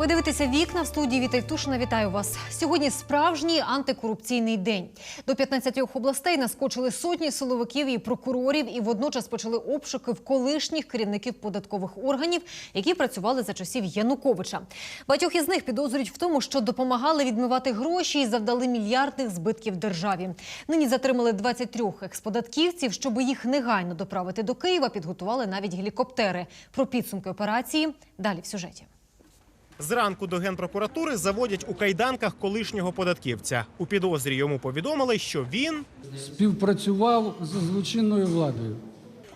Ви дивитеся вікна в студії Віталь Тушина. Вітаю вас. Сьогодні справжній антикорупційний день. До 15 областей наскочили сотні силовиків і прокурорів, і водночас почали обшуки в колишніх керівників податкових органів, які працювали за часів Януковича. Багатьох із них підозрюють в тому, що допомагали відмивати гроші і завдали мільярдних збитків державі. Нині затримали 23 експодатківців. Щоб їх негайно доправити до Києва, підготували навіть гелікоптери. Про підсумки операції далі в сюжеті. Зранку до генпрокуратури заводять у кайданках колишнього податківця. У підозрі йому повідомили, що він співпрацював з злочинною владою.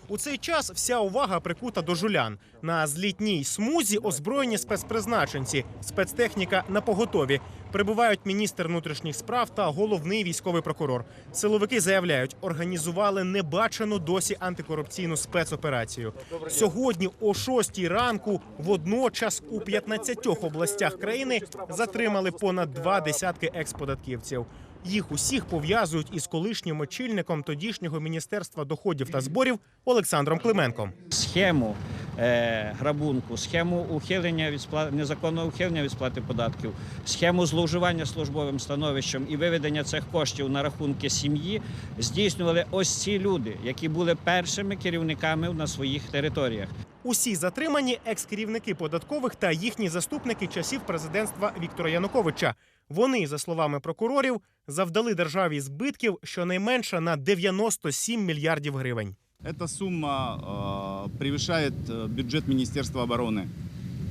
У цей час вся увага прикута до жулян. На злітній смузі озброєні спецпризначенці, спецтехніка на поготові. Прибувають міністр внутрішніх справ та головний військовий прокурор. Силовики заявляють, організували небачену досі антикорупційну спецоперацію. Сьогодні о 6 ранку водночас у 15 областях країни затримали понад два десятки експодатківців. Їх усіх пов'язують із колишнім очільником тодішнього міністерства доходів та зборів Олександром Клименком. схему е, грабунку, схему ухилення від спла... незаконного ухилення від сплати податків, схему зловживання службовим становищем і виведення цих коштів на рахунки сім'ї здійснювали ось ці люди, які були першими керівниками на своїх територіях. Усі затримані екс-керівники податкових та їхні заступники часів президентства Віктора Януковича. Вони, за словами прокурорів, завдали державі збитків щонайменше на 97 мільярдів гривень. Эта сумма э, превышает э, бюджет Министерства обороны,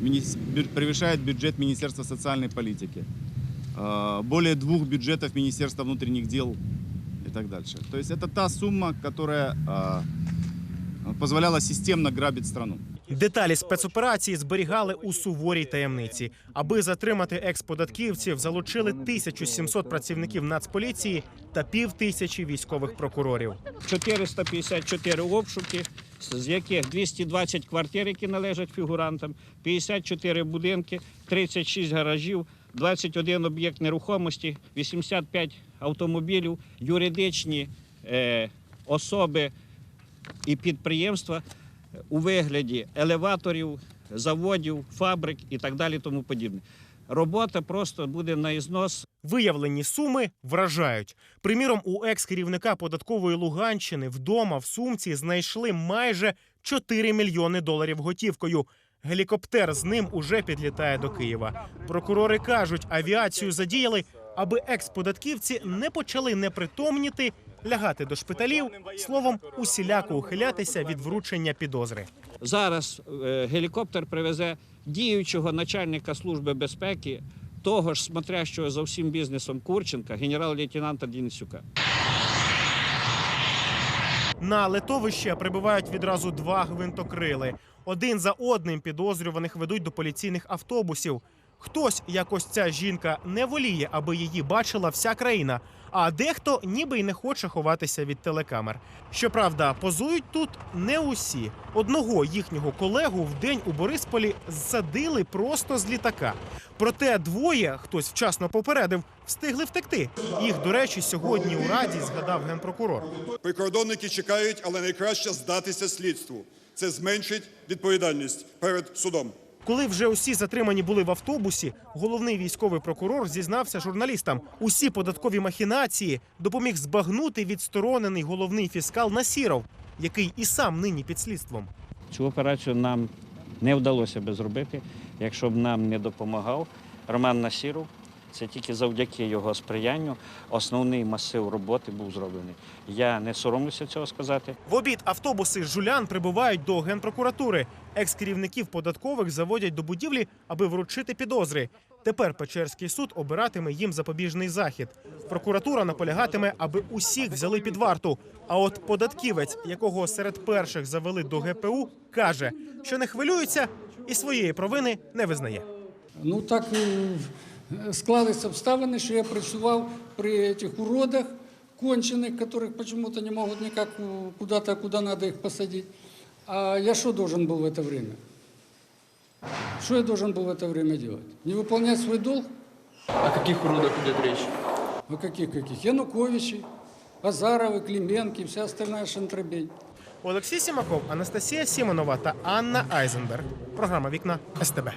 мини- бю- превышает бюджет Министерства социальной политики, э, более двух бюджетов Министерства внутренних дел и так дальше. То есть это та сумма, которая э, позволяла системно грабить страну. Деталі спецоперації зберігали у суворій таємниці. Аби затримати екс-податківців, залучили 1700 працівників Нацполіції та півтисячі військових прокурорів. 454 обшуки, з яких 220 квартир, які належать фігурантам, 54 будинки, 36 гаражів, 21 об'єкт нерухомості, 85 автомобілів, юридичні е, особи і підприємства у вигляді елеваторів, заводів, фабрик і так далі. Тому подібне. Робота просто буде на ізнос. Виявлені суми вражають. Приміром, у екс-керівника податкової Луганщини вдома в сумці знайшли майже 4 мільйони доларів готівкою. Гелікоптер з ним уже підлітає до Києва. Прокурори кажуть, авіацію задіяли, аби екс-податківці не почали непритомніти, лягати до шпиталів, словом, усіляко ухилятися від вручення підозри. Зараз е, гелікоптер привезе діючого начальника служби безпеки, того ж смотрящого за всім бізнесом Курченка, генерал-лейтенанта Дінцюка. На летовище прибувають відразу два гвинтокрили. Один за одним підозрюваних ведуть до поліційних автобусів. Хтось, як ось ця жінка, не воліє, аби її бачила вся країна. А дехто ніби й не хоче ховатися від телекамер. Щоправда, позують тут не усі. Одного їхнього колегу в день у Борисполі зсадили просто з літака. Проте двоє, хтось вчасно попередив, встигли втекти. Їх, до речі, сьогодні у раді згадав генпрокурор. Прикордонники чекають, але найкраще здатися слідству. Це зменшить відповідальність перед судом. Коли вже усі затримані були в автобусі, головний військовий прокурор зізнався журналістам. Усі податкові махінації допоміг збагнути відсторонений головний фіскал Насіров, який і сам нині під слідством. Цю операцію нам не вдалося би зробити, якщо б нам не допомагав Роман Насіров. Це тільки завдяки його сприянню основний масив роботи був зроблений. Я не соромлюся цього сказати. В обід автобуси жулян прибувають до генпрокуратури. Екс-керівників податкових заводять до будівлі, аби вручити підозри. Тепер Печерський суд обиратиме їм запобіжний захід. Прокуратура наполягатиме, аби усіх взяли під варту. А от податківець, якого серед перших завели до ГПУ, каже, що не хвилюється і своєї провини не визнає. Ну так е, склались обставини, що я працював при цих уродах кончених, которых почему-то не могут никак е, куда-то, куда надо их посадить. А я что должен был в это время? Что я должен был в это время делать? Не выполнять свой долг? О каких уродах идет речь? О каких-каких? Януковичи, Азаровы, Клименки и вся остальная шантрабень. Олексій Сімаков, Анастасія Сімонова та Анна Айзенберг. Програма Вікна СТБ.